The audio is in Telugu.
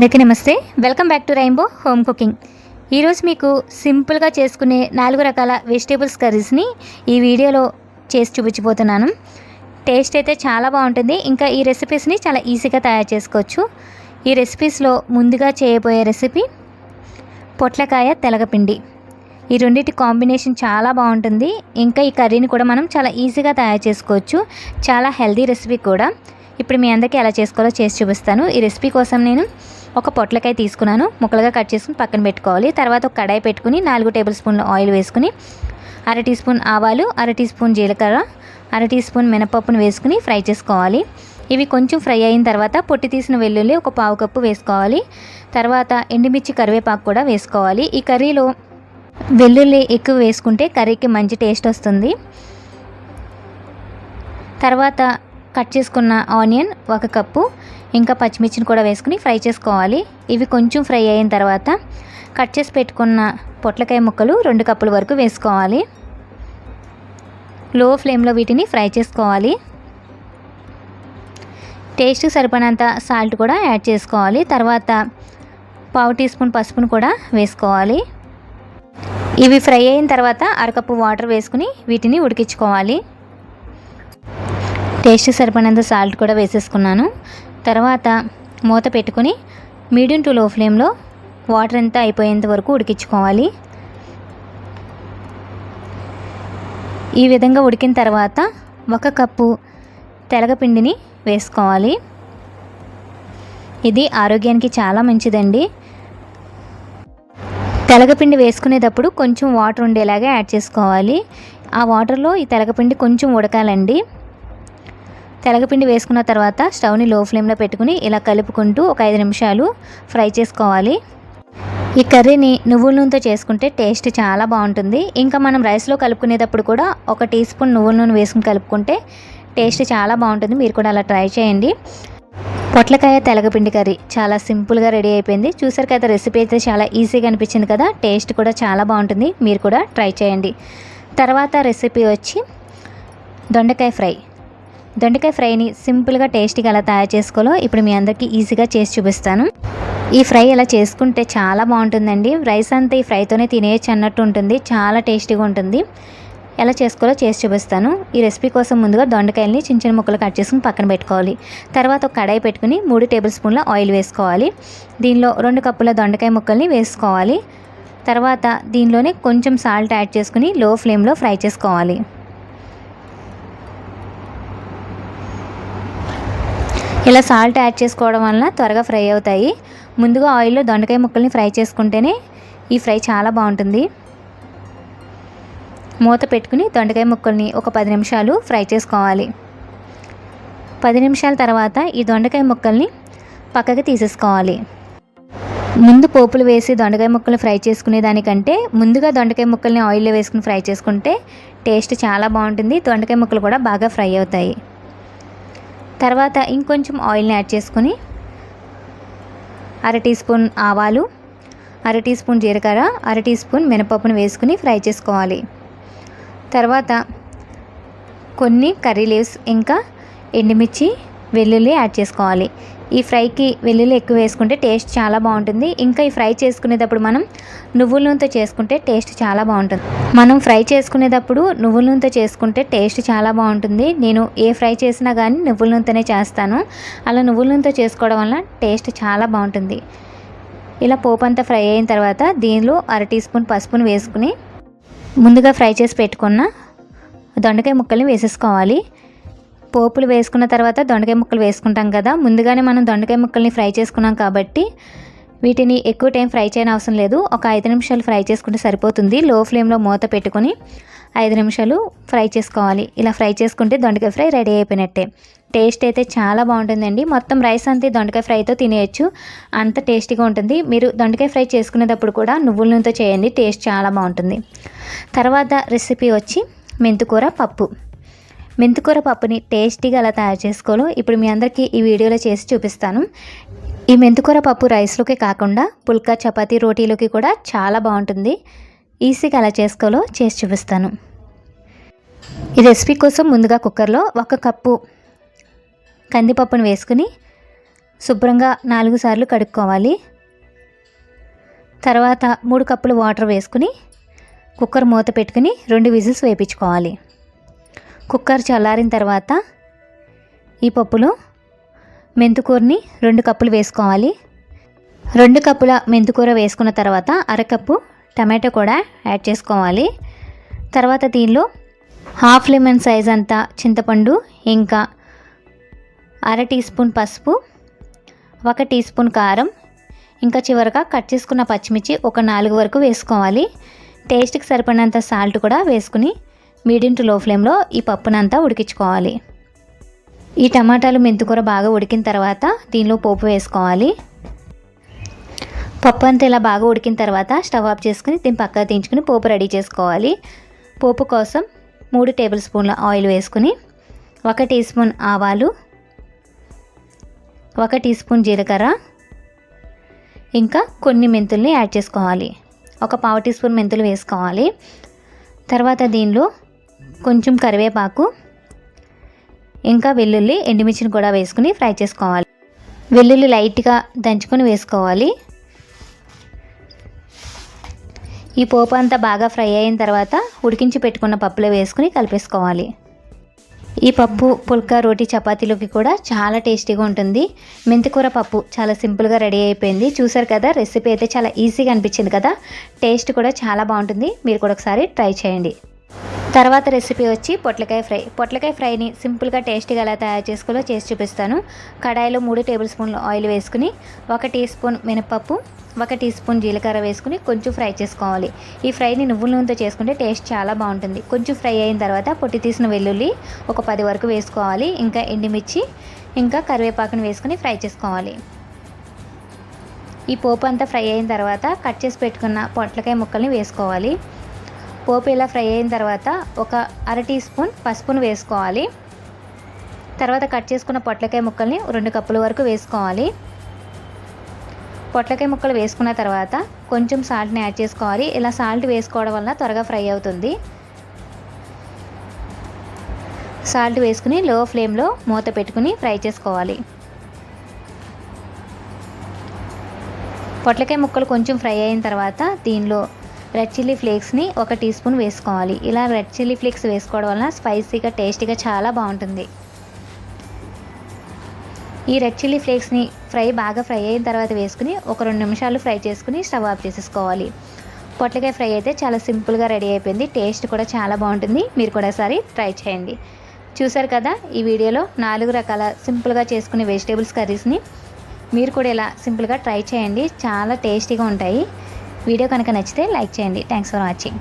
అందరికీ నమస్తే. Welcome back to rainbow home cooking ఈరోజు మీకు సింపుల్గా చేసుకునే నాలుగు రకాల వెజిటేబుల్స్ కర్రీస్ని ఈ వీడియోలో చేసి చూపించిపోతున్నాను టేస్ట్ అయితే చాలా బాగుంటుంది. ఇంకా ఈ రెసిపీస్ని చాలా ఈజీగా తయారు చేసుకోవచ్చు. ఈ రెసిపీస్లో ముందుగా చేయబోయే రెసిపీ పొట్లకాయ తెలగపిండి. ఈ రెండింటి కాంబినేషన్ చాలా బాగుంటుంది. ఇంకా ఈ కర్రీని కూడా మనం చాలా ఈజీగా తయారు చేసుకోవచ్చు. చాలా హెల్దీ రెసిపీ కూడా. ఇప్పుడు మీ అందరికీ ఎలా చేసుకోవాలో చేసి చూపిస్తాను. ఈ రెసిపీ కోసం నేను ఒక పొట్లకాయ తీసుకున్నాను. ముక్కలుగా కట్ చేసుకుని పక్కన పెట్టుకోవాలి. తర్వాత ఒక కడాయి పెట్టుకుని నాలుగు టేబుల్ స్పూన్ల ఆయిల్ వేసుకుని అర టీ స్పూన్ ఆవాలు అర టీ స్పూన్ జీలకర్ర అర టీ స్పూన్ మినపప్పును వేసుకుని ఫ్రై చేసుకోవాలి. ఇవి కొంచెం ఫ్రై అయిన తర్వాత పొట్టి తీసిన వెల్లుల్లి ఒక పావు కప్పు వేసుకోవాలి. తర్వాత ఎండుమిర్చి కరివేపాకు కూడా వేసుకోవాలి. ఈ కర్రీలో వెల్లుల్లి ఎక్కువ వేసుకుంటే కర్రీకి మంచి టేస్ట్ వస్తుంది. తర్వాత కట్ చేసుకున్న ఆనియన్ ఒక కప్పు ఇంకా పచ్చిమిర్చిని కూడా వేసుకుని ఫ్రై చేసుకోవాలి. ఇవి కొంచెం ఫ్రై అయిన తర్వాత కట్ చేసి పెట్టుకున్న పొట్లకాయ ముక్కలు రెండు కప్పుల వరకు వేసుకోవాలి. లో ఫ్లేమ్లో వీటిని ఫ్రై చేసుకోవాలి. టేస్ట్ సరిపడినంత సాల్ట్ కూడా యాడ్ చేసుకోవాలి. తర్వాత పావు టీ స్పూన్ పసుపును కూడా వేసుకోవాలి. ఇవి ఫ్రై అయిన తర్వాత అరకప్పు వాటర్ వేసుకుని వీటిని ఉడికించుకోవాలి. టేస్ట్ సరిపడినంత సాల్ట్ కూడా వేసేసుకున్నాను. తర్వాత మూత పెట్టుకుని మీడియం టు లో ఫ్లేమ్లో వాటర్ అంతా అయిపోయేంత వరకు ఉడికించుకోవాలి. ఈ విధంగా ఉడికిన తర్వాత ఒక కప్పు తెలగపిండిని వేసుకోవాలి. ఇది ఆరోగ్యానికి చాలా మంచిదండి. తెలగపిండి వేసుకునేటప్పుడు కొంచెం వాటర్ ఉండేలాగా యాడ్ చేసుకోవాలి. ఆ వాటర్లో ఈ తెలగపిండి కొంచెం ఉడకాలండి. తెలగపిండి వేసుకున్న తర్వాత స్టవ్ని లో ఫ్లేమ్లో పెట్టుకుని ఇలా కలుపుకుంటూ ఒక ఐదు నిమిషాలు ఫ్రై చేసుకోవాలి. ఈ కర్రీని నువ్వుల నూనెతో చేసుకుంటే టేస్ట్ చాలా బాగుంటుంది. ఇంకా మనం రైస్లో కలుపుకునేటప్పుడు కూడా ఒక టీ స్పూన్ నువ్వుల నూనె వేసుకుని కలుపుకుంటే టేస్ట్ చాలా బాగుంటుంది. మీరు కూడా అలా ట్రై చేయండి. పొట్లకాయ తెలగపిండి కర్రీ చాలా సింపుల్గా రెడీ అయిపోయింది. చూసారు కదా రెసిపీ అయితే చాలా ఈజీగా అనిపించింది కదా. టేస్ట్ కూడా చాలా బాగుంటుంది. మీరు కూడా ట్రై చేయండి. తర్వాత రెసిపీ వచ్చి దొండకాయ ఫ్రై. దొండకాయ ఫ్రైని సింపుల్గా టేస్టీగా ఎలా తయారు చేసుకోవాలో ఇప్పుడు మీ అందరికీ ఈజీగా చేసి చూపిస్తాను. ఈ ఫ్రై ఇలా చేసుకుంటే చాలా బాగుంటుందండి. రైస్ అంతా ఈ ఫ్రైతోనే తినేయచ్చు అన్నట్టు ఉంటుంది. చాలా టేస్టీగా ఉంటుంది. ఎలా చేసుకోవాలో చేసి చూపిస్తాను. ఈ రెసిపీ కోసం ముందుగా దొండకాయల్ని చిన్న చిన్న ముక్కలు కట్ చేసుకుని పక్కన పెట్టుకోవాలి. తర్వాత ఒక కడాయి పెట్టుకుని మూడు టేబుల్ స్పూన్ల ఆయిల్ వేసుకోవాలి. దీనిలో రెండు కప్పుల దొండకాయ ముక్కల్ని వేసుకోవాలి. తర్వాత దీనిలోనే కొంచెం సాల్ట్ యాడ్ చేసుకుని లో ఫ్లేమ్లో ఫ్రై చేసుకోవాలి. ఇలా సాల్ట్ యాడ్ చేసుకోవడం వలన త్వరగా ఫ్రై అవుతాయి. ముందుగా ఆయిల్లో దొండకాయ ముక్కల్ని ఫ్రై చేసుకుంటేనే ఈ ఫ్రై చాలా బాగుంటుంది. మూత పెట్టుకుని దొండకాయ ముక్కల్ని ఒక పది నిమిషాలు ఫ్రై చేసుకోవాలి. పది నిమిషాల తర్వాత ఈ దొండకాయ ముక్కల్ని పక్కకి తీసేసుకోవాలి. ముందు పోపులు వేసి దొండకాయ ముక్కలు ఫ్రై చేసుకునే దానికంటే ముందుగా దొండకాయ ముక్కల్ని ఆయిల్లో వేసుకుని ఫ్రై చేసుకుంటే టేస్ట్ చాలా బాగుంటుంది. దొండకాయ ముక్కలు కూడా బాగా ఫ్రై అవుతాయి. తర్వాత ఇంకొంచెం ఆయిల్ని యాడ్ చేసుకొని అర టీ స్పూన్ ఆవాలు అర టీ స్పూన్ జీలకర్ర అర టీ స్పూన్ మినపప్పును వేసుకుని ఫ్రై చేసుకోవాలి. తర్వాత కొన్ని కర్రీ లీవ్స్ ఇంకా ఎండుమిర్చి వెల్లుల్లి యాడ్ చేసుకోవాలి. ఈ ఫ్రైకి వెల్లుల్లి ఎక్కువ వేసుకుంటే టేస్ట్ చాలా బాగుంటుంది. ఇంకా ఈ ఫ్రై చేసుకునేటప్పుడు మనం నువ్వుల నూనెతో చేసుకుంటే టేస్ట్ చాలా బాగుంటుంది. మనం ఫ్రై చేసుకునేటప్పుడు నువ్వుల నూనెతో చేసుకుంటే టేస్ట్ చాలా బాగుంటుంది. నేను ఏ ఫ్రై చేసినా కానీ నువ్వుల నూనెతోనే చేస్తాను. అలా నువ్వుల నూనెతో చేసుకోవడం వల్ల టేస్ట్ చాలా బాగుంటుంది. ఇలా పోపు అంతా ఫ్రై అయిన తర్వాత దీనిలో అర టీ స్పూన్ పసుపును వేసుకుని ముందుగా ఫ్రై చేసి పెట్టుకున్న దొండకాయ ముక్కల్ని వేసేసుకోవాలి. పోపులు వేసుకున్న తర్వాత దొండకాయ ముక్కలు వేసుకుంటాం కదా. ముందుగానే మనం దొండకాయ ముక్కల్ని ఫ్రై చేసుకున్నాం కాబట్టి వీటిని ఎక్కువ టైం ఫ్రై చేయని అవసరం లేదు. ఒక ఐదు నిమిషాలు ఫ్రై చేసుకుంటే సరిపోతుంది. లో ఫ్లేమ్లో మూత పెట్టుకొని ఐదు నిమిషాలు ఫ్రై చేసుకోవాలి. ఇలా ఫ్రై చేసుకుంటే దొండకాయ ఫ్రై రెడీ అయిపోయినట్టే. టేస్ట్ అయితే చాలా బాగుంటుందండి. మొత్తం రైస్ అంతే దొండకాయ ఫ్రైతో తినేయచ్చు. అంత టేస్టీగా ఉంటుంది. మీరు దొండకాయ ఫ్రై చేసుకునేటప్పుడు కూడా నువ్వుల నూనెతో చేయండి. టేస్ట్ చాలా బాగుంటుంది. తర్వాత రెసిపీ వచ్చి మెంతుకూర పప్పు. మెంతికూర పప్పుని టేస్టీగా ఎలా తయారు చేసుకోవాలో ఇప్పుడు మీ అందరికీ ఈ వీడియోలో చేసి చూపిస్తాను. ఈ మెంతికూర పప్పు రైస్లోకి కాకుండా పుల్కా చపాతీ రోటీలోకి కూడా చాలా బాగుంటుంది. ఈజీగా ఎలా చేసుకోవాలో చేసి చూపిస్తాను. ఈ రెసిపీ కోసం ముందుగా కుక్కర్లో ఒక కప్పు కందిపప్పును వేసుకుని శుభ్రంగా నాలుగు సార్లు కడుక్కోవాలి. తర్వాత మూడు కప్పులు వాటర్ వేసుకుని కుక్కర్ మూత పెట్టుకుని రెండు విజిల్స్ వేయించుకోవాలి. కుక్కర్ చల్లారిన తర్వాత ఈ పప్పులో మెంతుకూరని రెండు కప్పులు వేసుకోవాలి. రెండు కప్పుల మెంతుకూర వేసుకున్న తర్వాత అరకప్పు టమాటో కూడా యాడ్ చేసుకోవాలి. తర్వాత దీనిలో హాఫ్ లెమన్ సైజ్ అంతా చింతపండు ఇంకా అర టీ స్పూన్ పసుపు ఒక టీ స్పూన్ కారం ఇంకా చివరగా కట్ చేసుకున్న పచ్చిమిర్చి ఒక నాలుగు వరకు వేసుకోవాలి. టేస్ట్కి సరిపడినంత సాల్ట్ కూడా వేసుకుని మీడియం టు లో ఫ్లేమ్లో ఈ పప్పునంతా ఉడికించుకోవాలి. ఈ టమాటాలు మెంతుకూర బాగా ఉడికిన తర్వాత దీనిలో పోపు వేసుకోవాలి. పప్పు అంతా ఇలా బాగా ఉడికిన తర్వాత స్టవ్ ఆఫ్ చేసుకుని దీన్ని పక్కకు తీయించుకుని పోపు రెడీ చేసుకోవాలి. పోపు కోసం మూడు టేబుల్ స్పూన్ల ఆయిల్ వేసుకుని ఒక టీ స్పూన్ ఆవాలు ఒక టీ స్పూన్ జీలకర్ర ఇంకా కొన్ని మెంతుల్ని యాడ్ చేసుకోవాలి. ఒక పావు టీ స్పూన్ మెంతులు వేసుకోవాలి. తర్వాత దీనిలో కొంచెం కరివేపాకు ఇంకా వెల్లుల్లి ఎండుమిర్చిని కూడా వేసుకుని ఫ్రై చేసుకోవాలి. వెల్లుల్లి లైట్గా దంచుకొని వేసుకోవాలి. ఈ పోపు అంతా బాగా ఫ్రై అయిన తర్వాత ఉడికించి పెట్టుకున్న పప్పులో వేసుకుని కలిపేసుకోవాలి. ఈ పప్పు పుల్కా రోటీ చపాతీలోకి కూడా చాలా టేస్టీగా ఉంటుంది. మెంతికూర పప్పు చాలా సింపుల్గా రెడీ అయిపోయింది. చూసారు కదా రెసిపీ అయితే చాలా ఈజీగా అనిపించింది కదా. టేస్ట్ కూడా చాలా బాగుంటుంది. మీరు కూడా ఒకసారి ట్రై చేయండి. తర్వాత రెసిపీ వచ్చి పొట్లకాయ ఫ్రై. పొట్లకాయ ఫ్రైని సింపుల్గా టేస్టీగా ఎలా తయారు చేసుకోవాలో చేసి చూపిస్తాను. కడాయిలో మూడు టేబుల్ స్పూన్లు ఆయిల్ వేసుకుని ఒక టీ స్పూన్ మినపప్పు ఒక టీ స్పూన్ జీలకర్ర వేసుకుని కొంచెం ఫ్రై చేసుకోవాలి. ఈ ఫ్రైని నువ్వుల నూనెతో చేసుకుంటే టేస్ట్ చాలా బాగుంటుంది. కొంచెం ఫ్రై అయిన తర్వాత పొట్టి తీసిన వెల్లుల్లి ఒక పది వరకు వేసుకోవాలి. ఇంకా ఎండుమిర్చి ఇంకా కరివేపాకుని వేసుకుని ఫ్రై చేసుకోవాలి. ఈ పోపు అంతా ఫ్రై అయిన తర్వాత కట్ చేసి పెట్టుకున్న పొట్లకాయ ముక్కల్ని వేసుకోవాలి. పోపు ఇలా ఫ్రై అయిన తర్వాత ఒక అర టీ స్పూన్ పసుపును వేసుకోవాలి. తర్వాత కట్ చేసుకున్న పొట్లకాయ ముక్కల్ని రెండు కప్పుల వరకు వేసుకోవాలి. పొట్లకాయ ముక్కలు వేసుకున్న తర్వాత కొంచెం సాల్ట్ని యాడ్ చేసుకోవాలి. ఇలా సాల్ట్ వేసుకోవడం వల్ల త్వరగా ఫ్రై అవుతుంది. సాల్ట్ వేసుకుని లో ఫ్లేమ్లో మూత పెట్టుకుని ఫ్రై చేసుకోవాలి. పొట్లకాయ ముక్కలు కొంచెం ఫ్రై అయిన తర్వాత దీనిలో రెడ్ చిల్లీ ఫ్లేక్స్ని ఒక టీ స్పూన్ వేసుకోవాలి. ఇలా రెడ్ చిల్లీ ఫ్లేక్స్ వేసుకోవడం వలన స్పైసీగా టేస్టీగా చాలా బాగుంటుంది. ఈ రెడ్ చిల్లీ ఫ్లేక్స్ని ఫ్రై బాగా ఫ్రై అయిన తర్వాత వేసుకుని ఒక రెండు నిమిషాలు ఫ్రై చేసుకుని స్టవ్ ఆఫ్ చేసేసుకోవాలి. పొట్లకాయ ఫ్రై అయితే చాలా సింపుల్గా రెడీ అయిపోయింది. టేస్ట్ కూడా చాలా బాగుంటుంది. మీరు కూడా ఒకసారి ట్రై చేయండి. చూసారు కదా ఈ వీడియోలో నాలుగు రకాల సింపుల్గా చేసుకునే వెజిటేబుల్స్ కర్రీస్ని మీరు కూడా ఇలా సింపుల్గా ట్రై చేయండి. చాలా టేస్టీగా ఉంటాయి. వీడియో కనుక నచ్చితే లైక్ చేయండి. Thanks for watching